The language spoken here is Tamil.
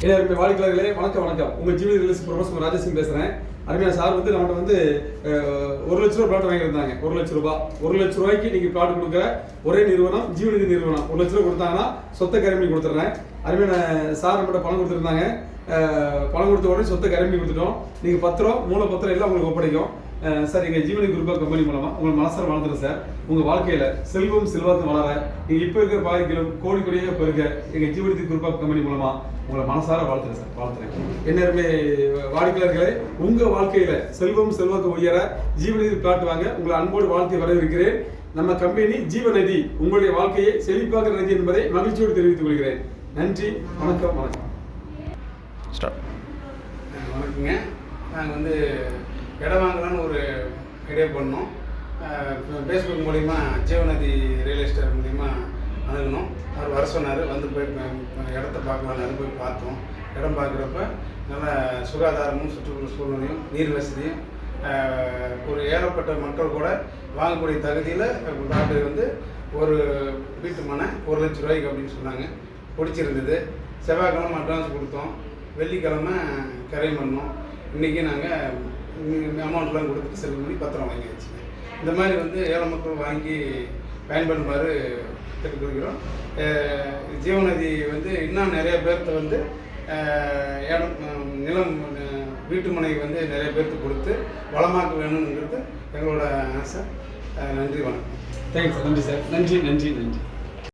ஏன்னா அருமை வாடிக்கையாளர்களே வணக்கம் வணக்கம் உங்கள் ஜிவி ரிலீஸ் ப்ரொஃபஸர் ராஜசிங் பேசுகிறேன் அருமையான சார் வந்து நம்மகிட்ட வந்து ஒரு லட்ச ரூபா பிளாட் வாங்கியிருந்தாங்க. ஒரு லட்ச ரூபாய். ஒரு லட்ச ரூபாய்க்கு நீங்கள் பிளாட் கொடுக்குற ஒரே நிறுவனம் ஜீவநிதி நிறுவனம். ஒரு லட்ச ரூபா கொடுத்தாங்கன்னா சொத்தை கரும்பி கொடுத்துட்றேன். அருமையான சார் நம்மகிட்ட பணம் கொடுத்துருந்தாங்க. பணம் கொடுத்த உடனே சொத்தை கரும்பி கொடுத்துட்டோம். நீங்கள் பத்திரம் மூல பத்திரம் எல்லாம் உங்களுக்கு ஒப்படைக்கும். சார் எங்கள் ஜீவனி குரூப்பா கம்பெனி மூலமாக உங்கள் மனசார வாழ்த்துறேன் சார். உங்கள் வாழ்க்கையில் செல்வம் செல்வாக்கு வளர நீங்கள் இப்போ இருக்கிற பாதிக்கிலும் கோடி கோடியாக பெருக எங்கள் ஜீவனி குரூப்பா கம்பெனி மூலமாக உங்களை மனசார வளர்த்துறேன் சார். வளர்த்துறேன். என்ன வாடிக்கையாளர்களே உங்கள் வாழ்க்கையில் செல்வம் செல்வாக்கு உயர ஜீவநிதி பிளாட் வாங்க. உங்களை அன்போடு வாழ்த்தி வரவேற்கிறேன். நம்ம கம்பெனி ஜீவநதி உங்களுடைய வாழ்க்கையை செழிப்பாக்குற நதி என்பதை மகிழ்ச்சியோடு தெரிவித்துக் கொள்கிறேன். நன்றி வணக்கம் வணக்கம். ஸ்டார்ட் வணக்கங்க. நாங்கள் வந்து இடம் வாங்கலாம்னு ஒரு ஐடியா பண்ணோம். ஃபேஸ்புக் மூலிமா ஜீவநதி ரியல் எஸ்டேட் மூலிமா வர சொன்னார். வந்து போய் இடத்த பார்க்கலான்னு போய் பார்த்தோம். இடம் பார்க்குறப்ப நல்ல சுகாதாரமும் சுற்றுப்புற சூழ்நிலையும் நீர் வசதியும் ஒரு ஏழப்பட்ட மக்கள் கூட வாங்கக்கூடிய தகுதியில் நாட்டு வந்து ஒரு வீட்டு மனை ஒரு லட்ச ரூபாய்க்கு அப்படின்னு சொன்னாங்க. பிடிச்சிருந்தது. செவ்வாய்க்கிழமை அட்வான்ஸ் கொடுத்தோம். வெள்ளிக்கிழமை கரையும் பண்ணோம் இன்றைக்கி நாங்கள் அமௌண்ட்லாம் கொடுத்துட்டு செல் பண்ணி பத்திரம் வாங்கியாச்சுங்க. இந்த மாதிரி வந்து ஏழை மக்கள் வாங்கி பயன்படுமாறு கேட்டுக்கொள்கிறோம் ஜீவநதி வந்து இன்னும் நிறைய பேர்த்த வந்து இடம் நிலம் வீட்டு மனை வந்து நிறைய பேர்த்து கொடுத்து வளமாக்க வேணுங்கிறது எங்களோட ஆசை. நன்றி வணக்கம். தேங்க்ஸ் நன்றி சார் நன்றி நன்றி நன்றி.